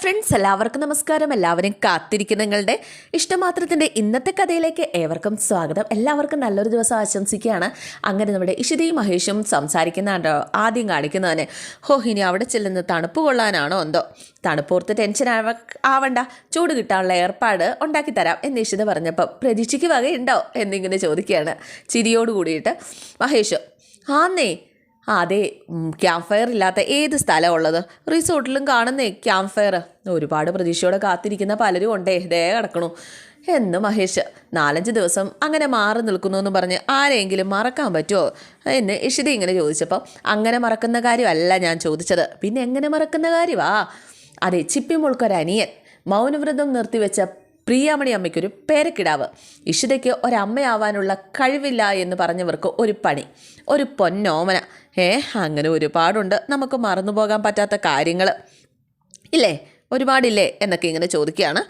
Friends എല്ലാവർക്കും നമസ്കാരം. എല്ലാവരും കാത്തിരിക്കുന്ന നിങ്ങളുടെ ഇഷ്ടമാത്രത്തിന്റെ ഇന്നത്തെ കഥയിലേക്ക് ഏവർക്കും സ്വാഗതം. എല്ലാവർക്കും നല്ലൊരു ദിവസം ആശംസിക്കുകയാണ്. അങ്ങനെ നമ്മുടെ ഇഷിതയും മഹേഷും സംസാരിക്കുന്നുണ്ടോ. ആദ്യം കാണിക്കുന്നതിന് ഹോ ഇനി അവിടെ ചെല്ലുന്ന തണുപ്പ് കൊള്ളാനാണോ എന്തോ? തണുപ്പോർത്ത് ടെൻഷൻ ആവ ആവണ്ട. ചൂട് കിട്ടാനുള്ള ഏർപ്പാട് ഉണ്ടാക്കി തരാം എന്ന് ഇഷിത പറഞ്ഞപ്പോൾ പ്രതീക്ഷയ്ക്ക് വകയുണ്ടോ എന്നിങ്ങനെ ചോദിക്കുകയാണ്. ചിരിയോട് കൂടിയിട്ട് മഹേഷ് ആന്നേ അതെ. ക്യാമ്പ് ഫയർ ഇല്ലാത്ത ഏത് സ്ഥലമാണ് ഉള്ളത്? റിസോർട്ടിലും കാണുന്നേ ക്യാമ്പ് ഫയർ ഒരുപാട് പ്രതീക്ഷയോടെ കാത്തിരിക്കുന്ന പലരും ഉണ്ടേ. ദേ കിടക്കണു. എന്ന് മഹേഷ് നാലഞ്ച് ദിവസം അങ്ങനെ മാറി നിൽക്കുന്നു എന്ന് പറഞ്ഞ് ആരെങ്കിലും മറക്കാൻ പറ്റുമോ എന്ന് ഇഷിത ഇങ്ങനെ ചോദിച്ചപ്പോൾ അങ്ങനെ മറക്കുന്ന കാര്യമല്ല ഞാൻ ചോദിച്ചത്. പിന്നെ എങ്ങനെ മറക്കുന്ന കാര്യമാ അതെ ചിപ്പിമുൾക്കൊരനിയൻ മൗനവ്രതം നിർത്തിവെച്ച പ്രിയാമണി അമ്മയ്ക്കൊരു പേരക്കിടാവ്. ഇഷിതയ്ക്ക് ഒരമ്മയാവാനുള്ള കഴിവില്ല എന്ന് പറഞ്ഞവർക്ക് ഒരു പണി ഒരു പൊന്നോമന. ഏ അങ്ങനെ ഒരുപാടുണ്ട്. നമുക്ക് മറന്നു പോകാൻ പറ്റാത്ത കാര്യങ്ങൾ ഇല്ലേ? ഒരുപാടില്ലേ? എന്നൊക്കെ ഇങ്ങനെ ചോദിക്കുകയാണ്.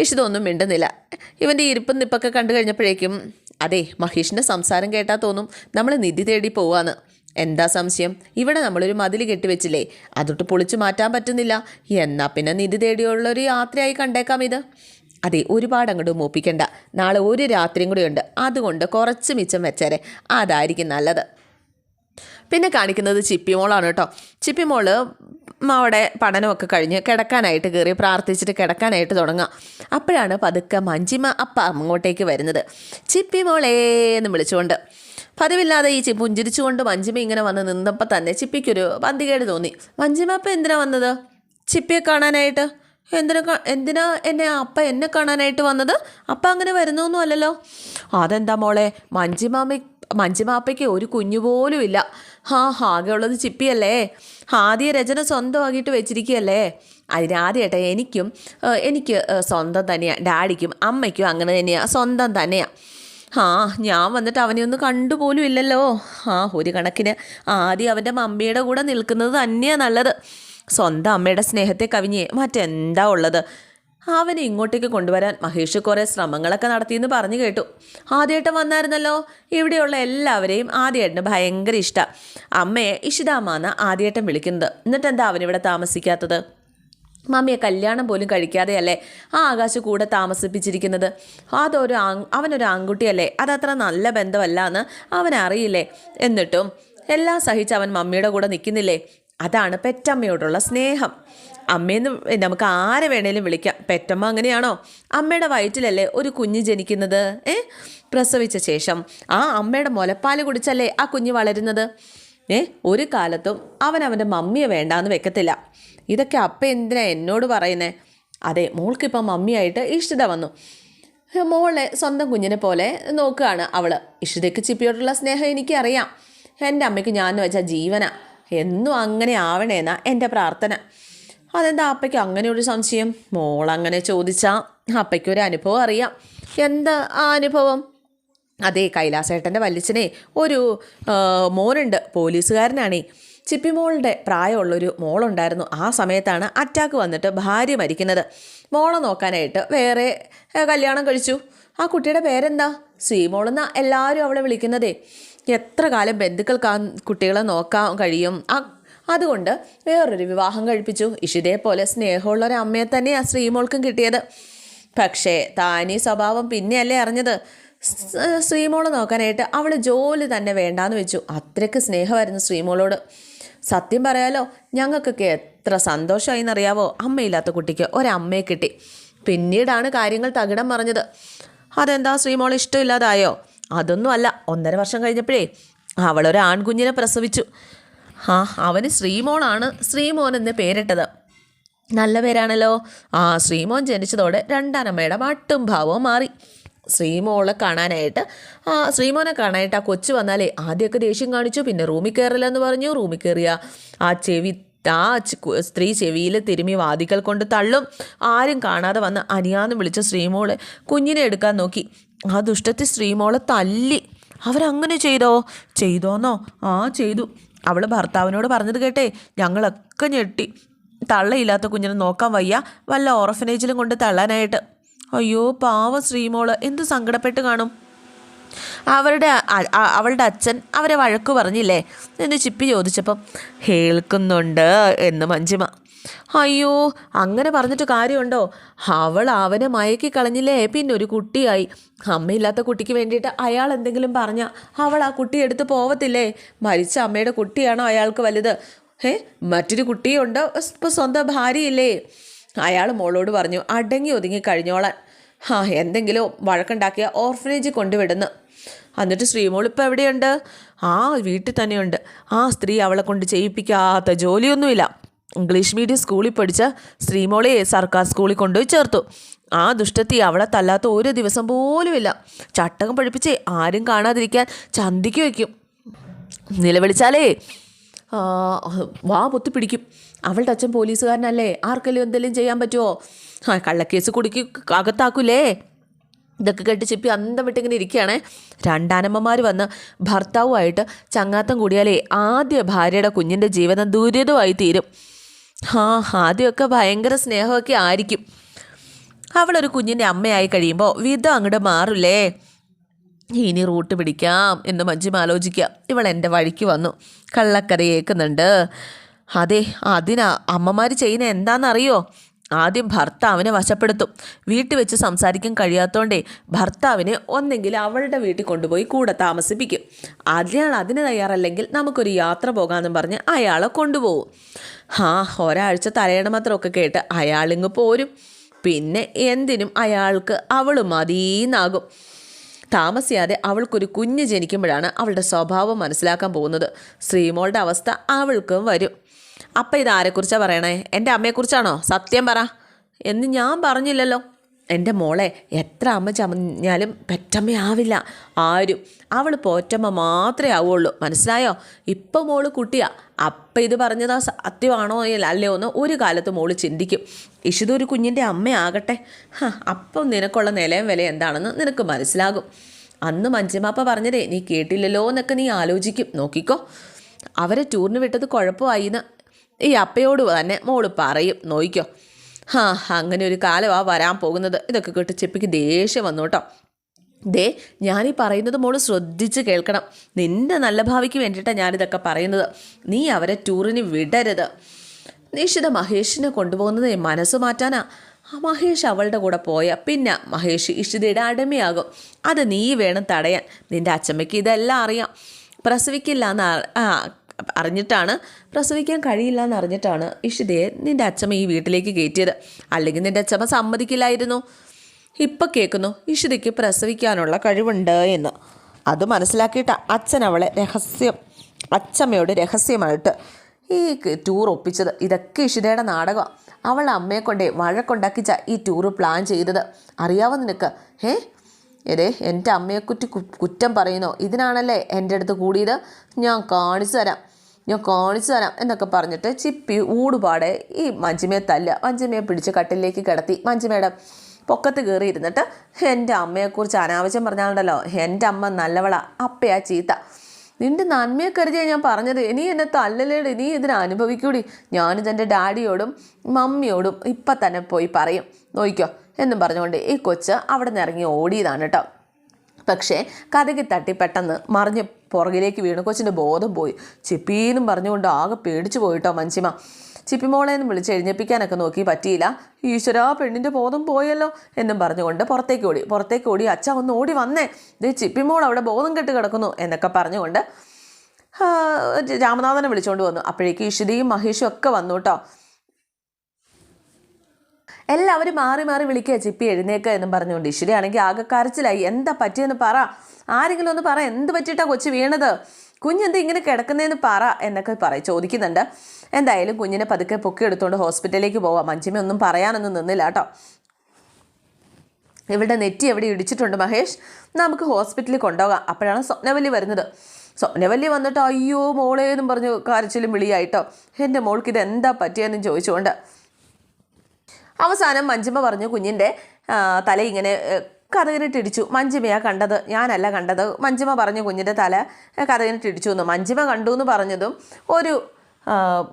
ഇഷിതൊന്നും മിണ്ടുന്നില്ല. ഇവന്റെ ഇരിപ്പും നിപ്പൊക്കെ കണ്ടു കഴിഞ്ഞപ്പോഴേക്കും അതെ മഹേഷിന്റെ സംസാരം കേട്ടാൽ തോന്നും നമ്മൾ നിധി തേടി പോവാന്ന്. എന്താ സംശയം? ഇവിടെ നമ്മളൊരു മതിൽ കെട്ടിവെച്ചില്ലേ? അതൊട്ട് പൊളിച്ചു മാറ്റാൻ പറ്റുന്നില്ല. എന്നാൽ പിന്നെ നിധി തേടിയുള്ളൊരു യാത്രയായി കണ്ടേക്കാം ഇത്. അതെ ഒരുപാട് അങ്ങോട്ട് മൂപ്പിക്കണ്ട. നാളെ ഒരു രാത്രിയും കൂടി ഉണ്ട്. അതുകൊണ്ട് കുറച്ച് മിച്ചം വെച്ചേരെ. അതായിരിക്കും നല്ലത്. പിന്നെ കാണിക്കുന്നത് ചിപ്പിമോളാണ് കേട്ടോ. ചിപ്പിമോൾ അവിടെ പഠനമൊക്കെ കഴിഞ്ഞ് കിടക്കാനായിട്ട് കയറി പ്രാർത്ഥിച്ചിട്ട് കിടക്കാനായിട്ട് തുടങ്ങാം. അപ്പോഴാണ് പതുക്കെ മഞ്ജിമ അപ്പ അങ്ങോട്ടേക്ക് വരുന്നത്. ചിപ്പിമോളേ എന്ന് വിളിച്ചുകൊണ്ട്. പതിവില്ലാതെ ഈ പുഞ്ചിരിച്ചുകൊണ്ട് മഞ്ജിമ ഇങ്ങനെ വന്ന് നിന്നപ്പോൾ തന്നെ ചിപ്പിക്കൊരു പന്തികേട് തോന്നി. മഞ്ജിമ അപ്പം എന്തിനാണ് വന്നത്? ചിപ്പിയെ കാണാനായിട്ട്? എന്തിനാ എന്തിനാ എന്നെ അപ്പ എന്നെ കാണാനായിട്ട് വന്നത്? അപ്പ അങ്ങനെ വരുന്നൊന്നും അല്ലല്ലോ. അതെന്താ മോളെ? മഞ്ജിമാമി മഞ്ജിമാപ്പയ്ക്ക് ഒരു കുഞ്ഞു പോലും ഇല്ല. ഹാ ആകെയുള്ളത് ചിപ്പിയല്ലേ? ആദ്യ രചന സ്വന്തമാക്കിയിട്ട് വെച്ചിരിക്കുകയല്ലേ? അതിനാദ്യമായിട്ട് എനിക്കും എനിക്ക് സ്വന്തം തന്നെയാണ് ഡാഡിക്കും അമ്മയ്ക്കും അങ്ങനെ തന്നെയാണ് സ്വന്തം തന്നെയാണ് ആ ഞാൻ വന്നിട്ട് അവനെ ഒന്ന് കണ്ടുപോലും ഇല്ലല്ലോ. ആ ഒരു കണക്കിന് ആദ്യം അവന്റെ മമ്മിയുടെ കൂടെ നിൽക്കുന്നത് തന്നെയാണ് നല്ലത്. സ്വന്തം അമ്മയുടെ സ്നേഹത്തെ കവിഞ്ഞ് മറ്റെന്താ ഉള്ളത്? അവനെ ഇങ്ങോട്ടേക്ക് കൊണ്ടുവരാൻ മഹേഷ് കുറേ ശ്രമങ്ങളൊക്കെ നടത്തിയെന്ന് പറഞ്ഞു കേട്ടു. ആദ്യമായിട്ട് വന്നായിരുന്നല്ലോ. ഇവിടെയുള്ള എല്ലാവരെയും ആദ്യേട്ടന് ഭയങ്കര ഇഷ്ടമാണ് അമ്മയെ ഇഷിതാമാന്ന് ആദ്യമായിട്ടും വിളിക്കുന്നത്. എന്നിട്ട് എന്താ അവനിവിടെ താമസിക്കാത്തത്? മമ്മിയെ കല്യാണം പോലും കഴിക്കാതെയല്ലേ ആ ആകാശ കൂടെ താമസിപ്പിച്ചിരിക്കുന്നത്? അതൊരു അവനൊരു ആൺകുട്ടിയല്ലേ? അതത്ര നല്ല ബന്ധമല്ല എന്ന് അവനറിയില്ലേ? എന്നിട്ടും എല്ലാം സഹിച്ച് അവൻ മമ്മിയുടെ കൂടെ നിൽക്കുന്നില്ലേ? അതാണ് പെറ്റമ്മയോടുള്ള സ്നേഹം. അമ്മയെന്ന് നമുക്ക് ആരെ വേണേലും വിളിക്കാം. പെറ്റമ്മ അങ്ങനെയാണോ? അമ്മയുടെ വയറ്റിലല്ലേ ഒരു കുഞ്ഞ് ജനിക്കുന്നത്? ഏ? പ്രസവിച്ച ശേഷം ആ അമ്മയുടെ മുലപ്പാൽ കുടിച്ചല്ലേ ആ കുഞ്ഞ് വളരുന്നത്? ഏ? ഒരു കാലത്തും അവൻ അവന്റെ മമ്മിയെ വേണ്ടാന്ന് വെക്കത്തില്ല. ഇതൊക്കെ അപ്പ എന്തിനാ എന്നോട് പറയുന്നേ? അതെ മോൾക്കിപ്പം മമ്മിയായിട്ട് ഇഷ്ടിത വന്നു. മോളെ സ്വന്തം കുഞ്ഞിനെ പോലെ നോക്കുകയാണ് അവൾ ഇഷിതയ്ക്ക് ചിപ്പിയോടുള്ള സ്നേഹം എനിക്കറിയാം. എന്റെ അമ്മയ്ക്ക് ഞാൻ വെച്ചാൽ ജീവന. എന്നും അങ്ങനെ ആവണേന്നാ എന്റെ പ്രാർത്ഥന. അതെന്താ അപ്പയ്ക്ക് അങ്ങനെ ഒരു സംശയം? മോൾ അങ്ങനെ ചോദിച്ചാൽ അപ്പയ്ക്ക് ഒരു അനുഭവം അറിയാം. എന്താ ആ അനുഭവം? അതെ കൈലാസേട്ടന്റെ വല്ലിച്ചനെ ഒരു മോനുണ്ട് പോലീസുകാരനാണേ. ചിപ്പിമോളുടെ പ്രായമുള്ളൊരു മോളുണ്ടായിരുന്നു. ആ സമയത്താണ് അറ്റാക്ക് വന്നിട്ട് ഭാര്യ മരിക്കുന്നത്. മോളെ നോക്കാനായിട്ട് വേറെ കല്യാണം കഴിച്ചു. ആ കുട്ടിയുടെ പേരെന്താ? ശ്രീമോളെന്നാ എല്ലാവരും അവളെ വിളിക്കുന്നതേ. എത്ര കാലം ബന്ധുക്കൾക്ക് ആ കുട്ടികളെ നോക്കാൻ കഴിയും? ആ അതുകൊണ്ട് വേറൊരു വിവാഹം കഴിപ്പിച്ചു. ഇഷിതേപോലെ സ്നേഹമുള്ള ഒരു അമ്മയെ തന്നെ ആ ശ്രീമോൾക്കും കിട്ടിയത്. പക്ഷേ താനീ സ്വഭാവം പിന്നെയല്ലേ അറിഞ്ഞത്? ശ്രീമോൾ നോക്കാനായിട്ട് അവൾ ജോലി തന്നെ വേണ്ടാന്ന് വെച്ചു. അത്രയ്ക്ക് സ്നേഹമായിരുന്നു ശ്രീമോളോട്. സത്യം പറയാലോ ഞങ്ങൾക്കൊക്കെ എത്ര സന്തോഷമായി എന്നറിയാവോ അമ്മയില്ലാത്ത കുട്ടിക്ക് ഒരമ്മയെ കിട്ടി. പിന്നീടാണ് കാര്യങ്ങൾ തകിടം മറിഞ്ഞത്. അതെന്താ ശ്രീമോൾ ഇഷ്ടമില്ലാതായോ? അതൊന്നും അല്ല ഒന്നര വർഷം കഴിഞ്ഞപ്പോഴേ അവളൊരു ആൺകുഞ്ഞിനെ പ്രസവിച്ചു. ആ അവന് ശ്രീമോളാണ് ശ്രീമോൻ എന്ന് പേരിട്ടത്. നല്ല പേരാണല്ലോ. ആ ശ്രീമോൻ ജനിച്ചതോടെ രണ്ടാനമ്മയുടെ മട്ടും ഭാവവും മാറി. ശ്രീമോളെ കാണാനായിട്ട് ആ ശ്രീമോനെ കാണാനായിട്ട് ആ കൊച്ചു വന്നാലേ ആദ്യമൊക്കെ ദേഷ്യം കാണിച്ചു പിന്നെ റൂമിൽ കയറില്ലെന്ന് പറഞ്ഞു. റൂമിൽ കയറിയ ആ ചെവി ആ സ്ത്രീ ചെവിയിൽ തിരുമി വാദികൾ കൊണ്ട് തള്ളും. ആരും കാണാതെ വന്ന് അനിയാന്ന് വിളിച്ച ശ്രീമോളെ കുഞ്ഞിനെ എടുക്കാൻ നോക്കി. ആ ദുഷ്ടത്തി ശ്രീമോളെ തല്ലി. അവരങ്ങനെ ചെയ്തോ? ചെയ്തോന്നോ? ആ ചെയ്തു. അവൾ ഭർത്താവിനോട് പറഞ്ഞത് കേട്ടേ ഞങ്ങളൊക്കെ ഞെട്ടി. തള്ളയില്ലാത്ത കുഞ്ഞിനെ നോക്കാൻ വയ്യ വല്ല ഓർഫനേജിലും കൊണ്ട് തള്ളാനായിട്ട്. അയ്യോ പാവ ശ്രീമോൾ എന്ത് സങ്കടപ്പെട്ട് കാണും? അവരുടെ അവളുടെ അച്ഛൻ അവരെ വഴക്ക് പറഞ്ഞില്ലേ? എന്ന് ചിപ്പി ചോദിച്ചപ്പം കേൾക്കുന്നുണ്ട് എന്ന് മഞ്ജിമ. അയ്യോ അങ്ങനെ പറഞ്ഞിട്ട് കാര്യമുണ്ടോ? അവൾ അവനെ മയക്കി കളഞ്ഞില്ലേ? പിന്നെ ഒരു കുട്ടിയായി. അമ്മയില്ലാത്ത കുട്ടിക്ക് വേണ്ടിയിട്ട് അയാൾ എന്തെങ്കിലും പറഞ്ഞ അവൾ ആ കുട്ടി എടുത്ത് പോവത്തില്ലേ? മരിച്ച അമ്മയുടെ കുട്ടിയാണോ അയാൾക്ക് വലുത്? ഏ മറ്റൊരു കുട്ടിയുണ്ടോ? ഇപ്പോൾ സ്വന്തം ഭാര്യയില്ലേ? അയാൾ മോളോട് പറഞ്ഞു അടങ്ങി ഒതുങ്ങി കഴിഞ്ഞോളാൻ. ആ എന്തെങ്കിലും വഴക്കുണ്ടാക്കിയ ഓർഫനേജ് കൊണ്ടുവിടുന്നു. എന്നിട്ട് ശ്രീമോൾ ഇപ്പോൾ എവിടെയുണ്ട്? ആ വീട്ടിൽ തന്നെയുണ്ട്. ആ സ്ത്രീ അവളെ കൊണ്ട് ചെയ്യിപ്പിക്കാത്ത ജോലിയൊന്നുമില്ല. ഇംഗ്ലീഷ് മീഡിയം സ്കൂളിൽ പഠിച്ച ശ്രീമോളെ സർക്കാർ സ്കൂളിൽ കൊണ്ടുപോയി ചേർത്തു. ആ ദുഷ്ടത്തി അവളെ തല്ലാത്ത ഒരു ദിവസം പോലുമില്ല ചട്ടകം പഠിപ്പിച്ച് ആരും കാണാതിരിക്കാൻ ചന്തിക്ക് വയ്ക്കും. നിലവിളിച്ചാലേ വാ പൊത്തി പിടിക്കും. അവളുടെ അച്ഛൻ പോലീസുകാരനല്ലേ? ആർക്കെങ്കിലും എന്തെങ്കിലും ചെയ്യാൻ പറ്റുമോ ആ കള്ളക്കേസ് കുടുക്കി അകത്താക്കൂലേ? ഇതൊക്കെ കേട്ട് ചിപ്പി അന്തം വിട്ടിങ്ങനെ ഇരിക്കുകയാണേ. രണ്ടാനമ്മമാർ വന്ന് ഭർത്താവുമായിട്ട് ചങ്ങാത്തം കൂടിയാലേ ആദ്യ ഭാര്യയുടെ കുഞ്ഞിന്റെ ജീവിതം ദുരിതമായി തീരും ആ ആദ്യമൊക്കെ ഭയങ്കര സ്നേഹമൊക്കെ ആയിരിക്കും. അവളൊരു കുഞ്ഞിന്റെ അമ്മയായി കഴിയുമ്പോൾ വിധം അങ്ങോട്ട് മാറില്ലേ ഇനി റൂട്ട് പിടിക്കാം എന്ന് മഞ്ജും ആലോചിക്കുക. ഇവൾ എന്റെ വഴിക്ക് വന്നു. കള്ളക്കര കേൾക്കുന്നുണ്ട് അതെ അതിനാ. അമ്മമാർ ചെയ്യുന്ന എന്താണെന്നറിയോ ആദ്യം ഭർത്താവിനെ വശപ്പെടുത്തും. വീട്ടിൽ വെച്ച് സംസാരിക്കാൻ കഴിയാത്തതുകൊണ്ടേ ഭർത്താവിനെ ഒന്നെങ്കിൽ അവളുടെ വീട്ടിൽ കൊണ്ടുപോയി കൂടെ താമസിപ്പിക്കും. അയാൾ അതിന് തയ്യാറല്ലെങ്കിൽ നമുക്കൊരു യാത്ര പോകാമെന്നും പറഞ്ഞ് അയാളെ കൊണ്ടുപോകും. ആ ഒരാഴ്ച തലയണ മാത്രമൊക്കെ കേട്ട് അയാളിങ്ങ് പോരും. പിന്നെ എന്തിനും അയാൾക്ക് അവൾ മതീന്നാകും. താമസിയാതെ അവൾക്കൊരു കുഞ്ഞ് ജനിക്കുമ്പോഴാണ് അവളുടെ സ്വഭാവം മനസ്സിലാക്കാൻ പോകുന്നത്. ശ്രീമോളുടെ അവസ്ഥ അവൾക്കും വരും. അപ്പം ഇതാരെക്കുറിച്ചാണ് പറയണേ? എന്റെ അമ്മയെക്കുറിച്ചാണോ? സത്യം പറ. എന്ന് ഞാൻ പറഞ്ഞില്ലല്ലോ. എന്റെ മോളെ എത്ര അമ്മ ചമഞ്ഞാലും പെറ്റമ്മയാവില്ല. ആരും. അവൾ പോറ്റമ്മ മാത്രമേ ആവുള്ളൂ. മനസ്സിലായോ? ഇപ്പം മോൾ കുട്ടിയാ. അപ്പം ഇത് പറഞ്ഞതാ സത്യമാണോ അല്ലയോ എന്ന് ഒരു കാലത്ത് മോൾ ചിന്തിക്കും. ഇഷിത് ഒരു കുഞ്ഞിന്റെ അമ്മയാകട്ടെ. അപ്പം നിനക്കുള്ള നിലയും വില എന്താണെന്ന് നിനക്ക് മനസ്സിലാകും. അന്ന് മഞ്ജുമാപ്പ പറഞ്ഞതേ നീ കേട്ടില്ലല്ലോ എന്നൊക്കെ നീ ആലോചിക്കും. നോക്കിക്കോ. അവരെ ടൂറിന് വിട്ടത് കുഴപ്പമായി എന്ന് ഈ അപ്പയോട് തന്നെ മോൾ പറയും. നോയിക്കോ. ഹാ അങ്ങനെ ഒരു കാലമാണ് വരാൻ പോകുന്നത്. ഇതൊക്കെ കേട്ട് ചെപ്പിക്ക് ദേഷ്യം വന്നു കേട്ടോ. ദേ ഞാനീ പറയുന്നത് മോൾ ശ്രദ്ധിച്ച് കേൾക്കണം. നിന്റെ നല്ല ഭാവിക്ക് വേണ്ടിയിട്ടാണ് ഞാനിതൊക്കെ പറയുന്നത്. നീ അവരെ ടൂറിന് വിടരുത്. നിഷിത മഹേഷിനെ കൊണ്ടുപോകുന്നത് മനസ്സ് മാറ്റാനാ. ആ മഹേഷ് അവളുടെ കൂടെ പോയ പിന്നെ മഹേഷ് ഇഷിതയുടെ അടിമയാകും. അത് നീ വേണം തടയാൻ. നിന്റെ അച്ചമ്മയ്ക്ക് ഇതെല്ലാം അറിയാം. പ്രസവിക്കില്ല എന്ന് അറിഞ്ഞിട്ടാണ് പ്രസവിക്കാൻ കഴിയില്ല എന്ന് അറിഞ്ഞിട്ടാണ് ഇഷിതയെ നിന്റെ അച്ഛമ്മ ഈ വീട്ടിലേക്ക് കയറ്റിയത്. അല്ലെങ്കിൽ നിന്റെ അച്ഛമ്മ സമ്മതിക്കില്ലായിരുന്നു. ഇപ്പം കേൾക്കുന്നു ഇഷിതയ്ക്ക് പ്രസവിക്കാനുള്ള കഴിവുണ്ട് എന്ന്. അത് മനസ്സിലാക്കിയിട്ട് അച്ഛൻ അവളെ രഹസ്യം അച്ചമ്മയോട് രഹസ്യമായിട്ട് ഈ ടൂർ ഒപ്പിച്ചത്. ഇതൊക്കെ ഇഷിതയുടെ നാടകമാണ് അവൾ അമ്മയെ കൊണ്ടേ വഴക്കുണ്ടാക്കിച്ച ഈ ടൂറ് പ്ലാൻ ചെയ്തത്. അറിയാവോ നിനക്ക്? ഏ ഏതേ എന്റെ അമ്മയെക്കുറ്റി കുറ്റം പറയുന്നോ? ഇതിനാണല്ലേ എന്റെ അടുത്ത് കൂടിയത്? ഞാൻ കാണിച്ചു തരാം. ഞാൻ കാണിച്ചു തരാം എന്നൊക്കെ പറഞ്ഞിട്ട് ചിപ്പി ഊടുപാടെ ഈ മഞ്ജിമയെ തല്ല മഞ്ജിമയെ പിടിച്ച് കട്ടിലേക്ക് കിടത്തി. മഞ്ജിമയുടെ പൊക്കത്ത് കയറി ഇരുന്നിട്ട് എന്റെ അമ്മയെക്കുറിച്ച് അനാവശ്യം പറഞ്ഞാലുണ്ടല്ലോ. എന്റെ അമ്മ നല്ലവളാ. അപ്പയാ ചീത്ത. നിന്റെ നന്മയെ കരുതിയാ ഞാൻ പറഞ്ഞത്. ഇനി എന്നെ തല്ലലേട് നീ ഇതിനെ അനുഭവിക്കൂടി. ഞാനിതെന്റെ ഡാഡിയോടും മമ്മിയോടും ഇപ്പം തന്നെ പോയി പറയും. നോയിക്കോ എന്നും പറഞ്ഞുകൊണ്ട് ഈ കൊച്ച് അവിടെ നിന്ന് ഇറങ്ങി ഓടിയതാണ് കേട്ടോ. പക്ഷേ കഥകി തട്ടി പെട്ടെന്ന് മറിഞ്ഞ് പുറകിലേക്ക് വീണു. കൊച്ചിന്റെ ബോധം പോയി. ചിപ്പീന്നും പറഞ്ഞുകൊണ്ട് ആകെ പേടിച്ചു പോയിട്ടോ മഞ്ചിമ ചിപ്പിമോളെ എന്ന് വിളിച്ച് എഴുന്നേപ്പിക്കാനൊക്കെ നോക്കി പറ്റിയില്ല. ഈശ്വരാ പെണ്ണിന്റെ ബോധം പോയല്ലോ എന്നും പറഞ്ഞുകൊണ്ട് പുറത്തേക്ക് ഓടി. പുറത്തേക്ക് ഓടി അച്ഛ ഒന്ന് ഓടി വന്നേ. ദേ ചിപ്പിമോൾ അവിടെ ബോധം കെട്ട് കിടക്കുന്നു എന്നൊക്കെ പറഞ്ഞുകൊണ്ട് രാമനാഥനെ വിളിച്ചുകൊണ്ട് വന്നു. അപ്പോഴേക്ക് ഇഷിതയും മഹേഷും ഒക്കെ വന്നു കേട്ടോ. എല്ലാവരും മാറി മാറി വിളിക്കുക ചിപ്പി എഴുന്നേക്ക എന്നും പറഞ്ഞുകൊണ്ട് ഇഷിതയാണെങ്കിൽ ആകെ കരച്ചിലായി. എന്താ പറ്റിയെന്ന് പറ. ആരെങ്കിലും ഒന്ന് പറ എന്ത് പറ്റിയിട്ടാ കൊച്ചു വീണത്? കുഞ്ഞെന്ത് ഇങ്ങനെ കിടക്കുന്നതെന്ന് പറ എന്നൊക്കെ പറയും ചോദിക്കുന്നുണ്ട്. എന്തായാലും കുഞ്ഞിനെ പതുക്കെ പൊക്കി എടുത്തുകൊണ്ട് ഹോസ്പിറ്റലിലേക്ക് പോവാം. മഞ്ചിമ ഒന്നും പറയാനൊന്നും നിന്നില്ല കേട്ടോ. ഇവിടെ നെറ്റി എവിടെ ഇടിച്ചിട്ടുണ്ട് മഹേഷ്? നമുക്ക് ഹോസ്പിറ്റലിൽ കൊണ്ടുപോകാം. അപ്പോഴാണ് സ്വപ്നവല്ലി വരുന്നത്. സ്വപ്നവല്ലി വന്നിട്ട് അയ്യോ മോളേ എന്നും പറഞ്ഞു കരച്ചിലും വിളിയായിട്ടോ എന്റെ മോൾക്ക് ഇത് എന്താ പറ്റിയെന്നും ചോദിച്ചുകൊണ്ട് അവസാനം മഞ്ജിമ പറഞ്ഞു കുഞ്ഞിന്റെ തല ഇങ്ങനെ കഥകിനിട്ടിടിച്ചു മഞ്ജിമയാ കണ്ടത് ഞാനല്ല കണ്ടത്. മഞ്ജിമ പറഞ്ഞു കുഞ്ഞിന്റെ തല കഥകിനിട്ടിടിച്ചു എന്ന്. മഞ്ജിമ കണ്ടു എന്ന് പറഞ്ഞതും ഒരു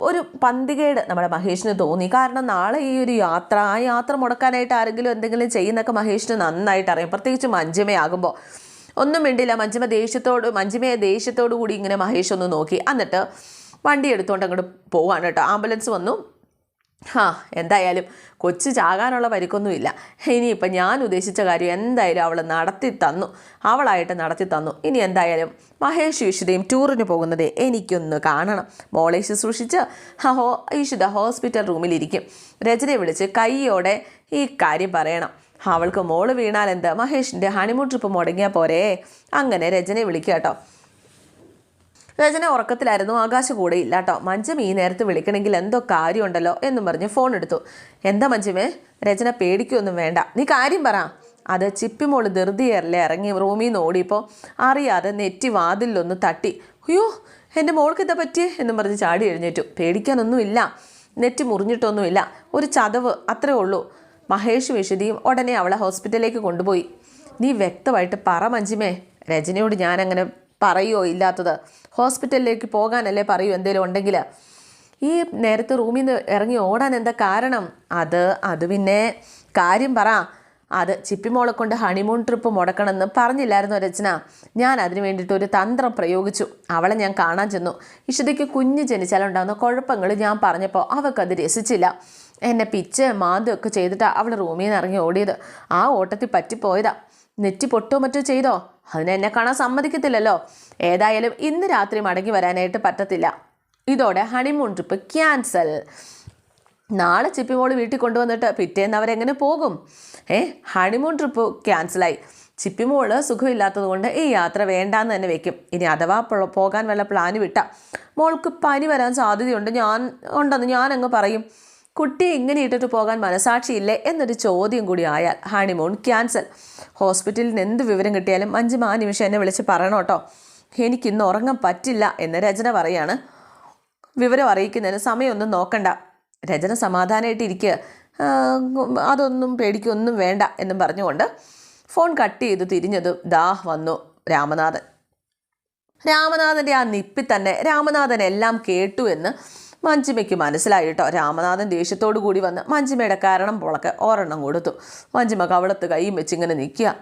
ഒരു പന്തികേട് നമ്മുടെ മഹേഷിന് തോന്നി. കാരണം നാളെ ഈ ഒരു യാത്ര ആ യാത്ര മുടക്കാനായിട്ട് ആരെങ്കിലും എന്തെങ്കിലും ചെയ്യുന്നൊക്കെ മഹേഷിന് നന്നായിട്ട് അറിയാം. പ്രത്യേകിച്ച് മഞ്ജിമയാകുമ്പോൾ. ഒന്നും മിണ്ടില്ല മഞ്ജിമ ദേഷ്യത്തോട് മഞ്ജിമയെ ദേഷ്യത്തോടു കൂടി ഇങ്ങനെ മഹേഷ് ഒന്ന് നോക്കി. എന്നിട്ട് വണ്ടി എടുത്തുകൊണ്ട് അങ്ങോട്ട് പോവാണ് കേട്ടോ. ആംബുലൻസ് വന്നു. ഹാ എന്തായാലും കൊച്ചു ചാകാനുള്ള പരിക്കൊന്നുമില്ല. ഇനിയിപ്പം ഞാൻ ഉദ്ദേശിച്ച കാര്യം എന്തായാലും അവൾ നടത്തി തന്നു. അവളായിട്ട് നടത്തി തന്നു. ഇനി എന്തായാലും മഹേഷ് വിശുദ്ധയും ടൂറിന് പോകുന്നത് എനിക്കൊന്ന് കാണണം. മോളെ ശുശ്രൂഷിച്ച് ഹോ ഈശുദ്ധ ഹോസ്പിറ്റൽ റൂമിലിരിക്കും. രചനയെ വിളിച്ച് കൈയോടെ ഈ കാര്യം പറയണം. അവൾക്ക് മോൾ വീണാൽ എന്ത് മഹേഷിന്റെ ഹണിമൂൺ ട്രിപ്പ് മുടങ്ങിയാൽ പോരേ. അങ്ങനെ രചനയെ വിളിക്കുക കേട്ടോ. രചന ഉറക്കത്തിലായിരുന്നു. ആകാശ കൂടെ ഇല്ല കേട്ടോ മഞ്ചം ഈ നേരത്ത് വിളിക്കണമെങ്കിൽ എന്തോ കാര്യമുണ്ടല്ലോ എന്നും പറഞ്ഞ് ഫോൺ എടുത്തു. എന്താ മഞ്ചമേ രചന പേടിക്കൊന്നും വേണ്ട. നീ കാര്യം പറ. അത് ചിപ്പിമോൾ ധൃതിയേറിലെ ഇറങ്ങി റൂമിൽ നിന്ന് ഓടിയപ്പോൾ അറിയാതെ നെറ്റി വാതിലൊന്ന് തട്ടി. അയ്യോ എന്റെ മോൾക്ക് എന്താ പറ്റിയേ? എന്നും പറഞ്ഞ് ചാടി എഴുന്നേറ്റു. പേടിക്കാനൊന്നുമില്ല നെറ്റ് മുറിഞ്ഞിട്ടൊന്നുമില്ല. ഒരു ചതവ് അത്രേ ഉള്ളൂ. മഹേഷ് വിശുദ്ധിയും ഉടനെ അവളെ ഹോസ്പിറ്റലിലേക്ക് കൊണ്ടുപോയി. നീ വ്യക്തമായിട്ട് പറ മഞ്ജിമേ. രജനയോട് ഞാനങ്ങനെ പറയുമോ ഇല്ലാത്തത്? ഹോസ്പിറ്റലിലേക്ക് പോകാനല്ലേ പറയൂ എന്തെങ്കിലും ഉണ്ടെങ്കിൽ. ഈ നേരത്തെ റൂമിൽ നിന്ന് ഇറങ്ങി ഓടാൻ എന്താ കാരണം? അത് അത് പിന്നെ കാര്യം പറ. അത് ചിപ്പിമോളെ കൊണ്ട് ഹണിമൂൺ ട്രിപ്പ് മുടക്കണമെന്ന് പറഞ്ഞില്ലായിരുന്നു രചന. ഞാൻ അതിന് വേണ്ടിയിട്ട് ഒരു തന്ത്രം പ്രയോഗിച്ചു. അവളെ ഞാൻ കാണാൻ ചെന്നു. ഇഷിതയ്ക്ക് കുഞ്ഞ് ജനിച്ചാലുണ്ടാകുന്ന കുഴപ്പങ്ങൾ ഞാൻ പറഞ്ഞപ്പോൾ അവൾക്കത് രസിച്ചില്ല. എന്നെ പിച്ച് മാന്തൊക്കെ ചെയ്തിട്ടാണ് അവൾ റൂമിൽ നിന്ന് ഇറങ്ങി ഓടിയത്. ആ ഓട്ടത്തിൽ പറ്റിപ്പോയതാ. നെറ്റി പൊട്ടോ മറ്റോ ചെയ്തോ? അതിന് എന്നെ കാണാൻ സമ്മതിക്കത്തില്ലല്ലോ. ഏതായാലും ഇന്ന് രാത്രി മടങ്ങി വരാനായിട്ട് പറ്റത്തില്ല. ഇതോടെ ഹണിമൂൺ ട്രിപ്പ് ക്യാൻസൽ നാളെ ചിപ്പിമോൾ വീട്ടിൽ കൊണ്ടുവന്നിട്ട് പിറ്റേന്ന് അവരെങ്ങനെ പോകും? ഏ ഹണിമൂൺ ട്രിപ്പ് ക്യാൻസലായി ചിപ്പിമോൾ സുഖമില്ലാത്തത് കൊണ്ട് ഈ യാത്ര വേണ്ടാന്ന് തന്നെ വെക്കും. ഇനി അഥവാ പോകാൻ വല്ല പ്ലാന് വിട്ട മോൾക്ക് പനി വരാൻ സാധ്യതയുണ്ട്. ഞാൻ ഉണ്ടെന്ന് ഞാൻ അങ്ങ് പറയും. കുട്ടിയെ ഇങ്ങനെ ഇട്ടിട്ട് പോകാൻ മനസാക്ഷിയില്ലേ എന്നൊരു ചോദ്യം കൂടി ആയാൽ ഹണിമൂൺ ക്യാൻസൽ ഹോസ്പിറ്റലിൽ നിന്ന് എന്ത് വിവരം കിട്ടിയാലും അഞ്ച് ആ നിമിഷം എന്നെ വിളിച്ച് പറയണം കേട്ടോ. എനിക്കിന്ന് ഉറങ്ങാൻ പറ്റില്ല എന്ന് രചന പറയാണ്. വിവരം അറിയിക്കുന്നതിന് സമയമൊന്നും നോക്കണ്ട. രചന സമാധാനമായിട്ട് ഇരിക്കുക അതൊന്നും പേടിക്കൊന്നും വേണ്ട എന്നും പറഞ്ഞുകൊണ്ട് ഫോൺ കട്ട് ചെയ്ത് തിരിഞ്ഞതും ദാ വന്നു രാമനാഥൻ. രാമനാഥന്റെ ആ നിപ്പി തന്നെ രാമനാഥൻ എല്ലാം കേട്ടു എന്ന് മഞ്ജിമയ്ക്ക് മനസ്സിലായി കേട്ടോ രാമനാഥൻ ദേഷ്യത്തോടു കൂടി വന്ന് മഞ്ജിമയുടെ കാരണം പുളക്ക് ഒരെണ്ണം കൊടുത്തു. മഞ്ജിമ കവളത്ത് കൈയും വെച്ച് ഇങ്ങനെ നിൽക്കുക.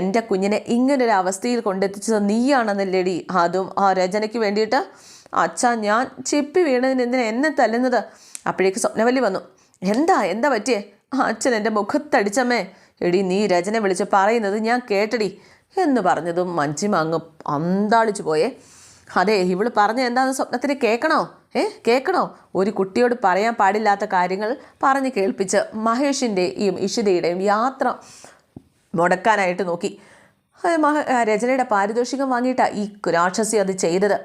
എന്റെ കുഞ്ഞിനെ ഇങ്ങനൊരു അവസ്ഥയിൽ കൊണ്ടെത്തിച്ചത് നീയാണെന്നല്ലേടി. അതും ആ രചനയ്ക്ക് വേണ്ടിയിട്ട്. അച്ഛാ ഞാൻ ചെപ്പി വീണതിന് എന്തിനാ എന്നെ തല്ലുന്നത്? അപ്പോഴേക്ക് സ്വപ്നവല്ലി വന്നു. എന്താ എന്താ പറ്റിയേ? അച്ഛൻ എന്റെ മുഖത്തടിച്ചമ്മേ. എടി നീ രചന വിളിച്ച് പറയുന്നത് ഞാൻ കേട്ടടി എന്ന് പറഞ്ഞതും മഞ്ജിമ അങ്ങ് അന്താളിച്ചു പോയേ. അതെ ഇവൾ പറഞ്ഞ എന്താണെന്ന് സ്വപ്നത്തിന് കേൾക്കണോ? ഏ കേൾക്കണോ ഒരു കുട്ടിയോട് പറയാൻ പാടില്ലാത്ത കാര്യങ്ങൾ പറഞ്ഞ് കേൾപ്പിച്ച് മഹേഷിന്റെയും ഇഷിതയുടെയും യാത്ര മുടക്കാനായിട്ട് നോക്കി. മഹ രചനയുടെ പാരിതോഷികം വാങ്ങിയിട്ടാണ് ഈ രാക്ഷസി അത് ചെയ്തത്.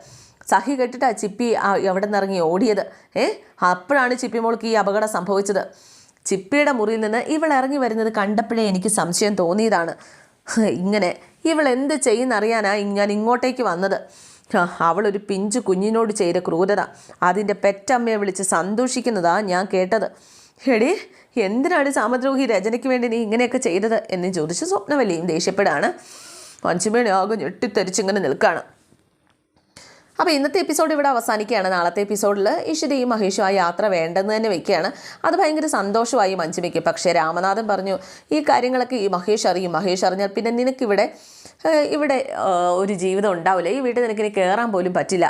സഹി കെട്ടിട്ടാ ചിപ്പി എവിടെ നിന്ന് ഇറങ്ങി ഓടിയത്. ഏ അപ്പോഴാണ് ചിപ്പി മോൾക്ക് ഈ അപകടം സംഭവിച്ചത്. ചിപ്പിയുടെ മുറിയിൽ നിന്ന് ഇവൾ ഇറങ്ങി വരുന്നത് കണ്ടപ്പോഴേ എനിക്ക് സംശയം തോന്നിയതാണ്. ഇങ്ങനെ ഇവൾ എന്ത് ചെയ്യുന്നറിയാനാണ് ഞാൻ ഇങ്ങോട്ടേക്ക് വന്നത്. അവളൊരു പിഞ്ചു കുഞ്ഞിനോട് ചെയ്ത ക്രൂരത. അതിന്റെ പെറ്റമ്മയെ വിളിച്ച് സന്തോഷിക്കുന്നതാ ഞാൻ കേട്ടത്. എടി എന്തിനാണ് സാമദ്രോഹി രചനയ്ക്ക് വേണ്ടി നീ ഇങ്ങനെയൊക്കെ ചെയ്തത് എന്ന് ചോദിച്ച് സ്വപ്നവല്ലിയും ദേഷ്യപ്പെടാണ്. പഞ്ചുമേണി ആകെ ഞെട്ടിത്തെറിച്ചിങ്ങനെ നിൽക്കുകയാണ് അപ്പോൾ ഇന്നത്തെ എപ്പിസോഡ് ഇവിടെ അവസാനിക്കുകയാണ്. നാളത്തെ എപ്പിസോഡിൽ ഇഷിതയും മഹേഷും ആ യാത്ര വേണ്ടെന്ന് തന്നെ വെക്കുകയാണ്. അത് ഭയങ്കര സന്തോഷമായി മഞ്ജുമയ്ക്ക്. പക്ഷേ രാമനാഥൻ പറഞ്ഞു ഈ കാര്യങ്ങളൊക്കെ ഈ മഹേഷ് അറിയും. മഹേഷ് അറിഞ്ഞാൽ പിന്നെ നിനക്കിവിടെ ഇവിടെ ഒരു ജീവിതം ഉണ്ടാവില്ല. ഈ വീട്ടിൽ നിനക്കിനി കയറാൻ പോലും പറ്റില്ല.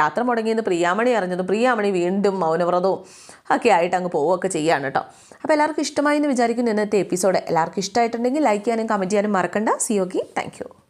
യാത്ര മുടങ്ങിയെന്ന് പ്രിയാമണി അറിഞ്ഞതും പ്രിയാമണി വീണ്ടും മൗനവ്രതവും ഒക്കെ ആയിട്ട് അങ്ങ് പോവുകയൊക്കെ ചെയ്യാണ് കേട്ടോ. അപ്പോൾ എല്ലാവർക്കും ഇഷ്ടമായി എന്ന് വിചാരിക്കുന്നു ഇന്നത്തെ എപ്പിസോഡ് എല്ലാവർക്കും ഇഷ്ടമായിട്ടുണ്ടെങ്കിൽ ലൈക്ക് ചെയ്യാനും കമന്റ് ചെയ്യാനും മറക്കണ്ട. C okay thank